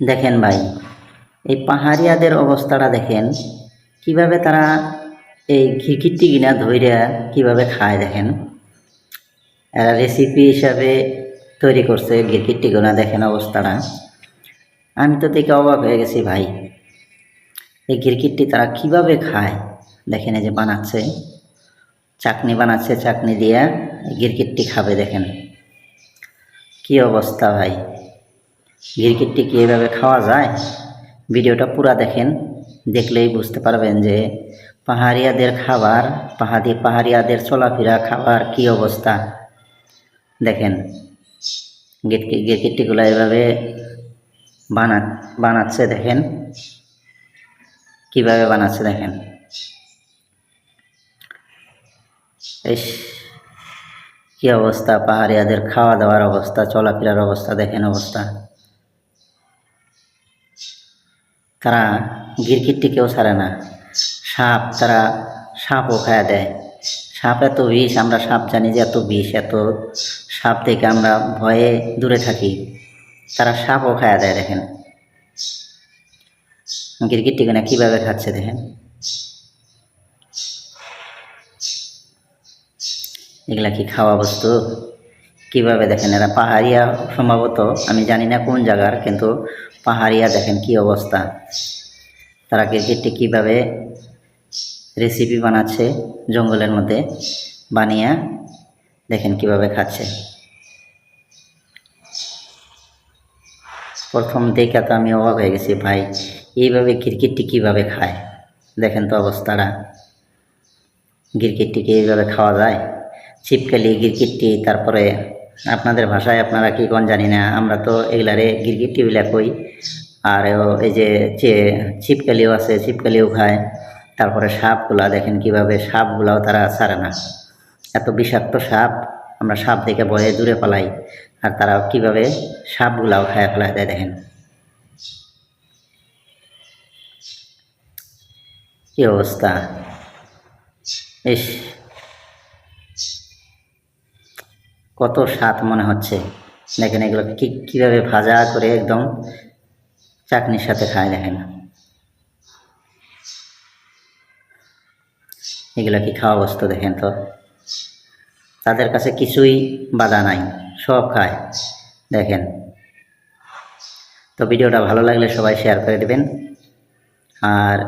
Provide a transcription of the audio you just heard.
দেখেন ভাই, এই পাহাড়িয়াদের অবস্থাটা দেখেন। কীভাবে তারা এই খিরকিটি গিনা ধইরা কীভাবে খায় দেখেন। এরা রেসিপি হিসাবে তৈরি করছে গিরকিটি গোনা, দেখেন অবস্থাটা। আমি তো দেখে অবাক হয়ে গেছি ভাই, এই গিরকিটটি তারা কীভাবে খায়? দেখেন এই যে বানাচ্ছে চাটনি বানাচ্ছে চাটনি দিয়া গিরকিটটি খাবে দেখেন। কি অবস্থা ভাই। গিরকিটটি কি এভাবে খাওয়া যায়? ভিডিওটা পুরা দেখেন, দেখলেই বুঝতে পারবেন যে পাহাড়িয়াদের খাবার, পাহাড়ি পাহাড়িয়াদের চলাফেরা, খাবার কি অবস্থা। দেখেন গিরকি গিরকিট্টিগুলো এভাবে বানা বানাচ্ছে, দেখেন। কীভাবে বানাচ্ছে, দেখেন। কি অবস্থা, পাহাড়িয়াদের খাওয়া দাওয়ার অবস্থা, চলাফেরার অবস্থা, দেখেন অবস্থা। তারা গিরকিটটি কেউ ছাড়ে না। সাপ তারা সাপও খায়া দেয়। সাপ এত বিষ, আমরা সাপ জানি যে এত বিষ, এত সাপ থেকে আমরা ভয়ে দূরে থাকি। তারা সাপও খায়া দেয়, দেখেন। গিরগিটটি কিনা কীভাবে খাচ্ছে, দেখেন। এগুলা কি খাওয়া বস্তু? কীভাবে দেখেন এরা পাহাড়িয়া সম্ভবত, আমি জানি না কোন জায়গার, কিন্তু পাহাড়িয়া দেখেন কি অবস্থা। তারা ক্রিকেটটি কীভাবে রেসিপি বানাচ্ছে জঙ্গলের মধ্যে বানিয়ে দেখেন কীভাবে খাচ্ছে। প্রথম দেখে তো আমি অবাক হয়ে গেছি, ভাই, এইভাবে ক্রিকেটটি কীভাবে খায়? দেখেন তো অবস্থাটা। গিরকিটটিকে এইভাবে খাওয়া যায়? ছিপকালি গিরকিটটি তারপরে আপনাদের ভাষায় আপনারা কি কোন জানি না, আমরা তো এগুলারে গিরকিটটি বিলা কই। আর এই যে ছিপকালিও আছে, ছিপকালিও খায়, তারপরে সাপগুলা দেখেন কীভাবে সাপগুলাও তারা ছাড়ে না। এত বিষাক্ত সাপ, আমরা সাপ দেখে বয়ে দূরে পালাই, আর তারা কীভাবে সাপগুলাও খায় ফেলায় দেয় দেখেন। কি অবস্থা? ইস কত স্বাদ মনে হচ্ছে। দেখেন এগুলো কি, কীভাবে ভাজা করে একদম চাটনির সাথে খায় দেখেন। এগুলো কি খাওয়া বস্তু দেখেন তো। তাদের কাছে কিছুই বাধা নাই, সব খায়। দেখেন। তো ভিডিওটা ভালো লাগলে সবাই শেয়ার করে দেবেন। আর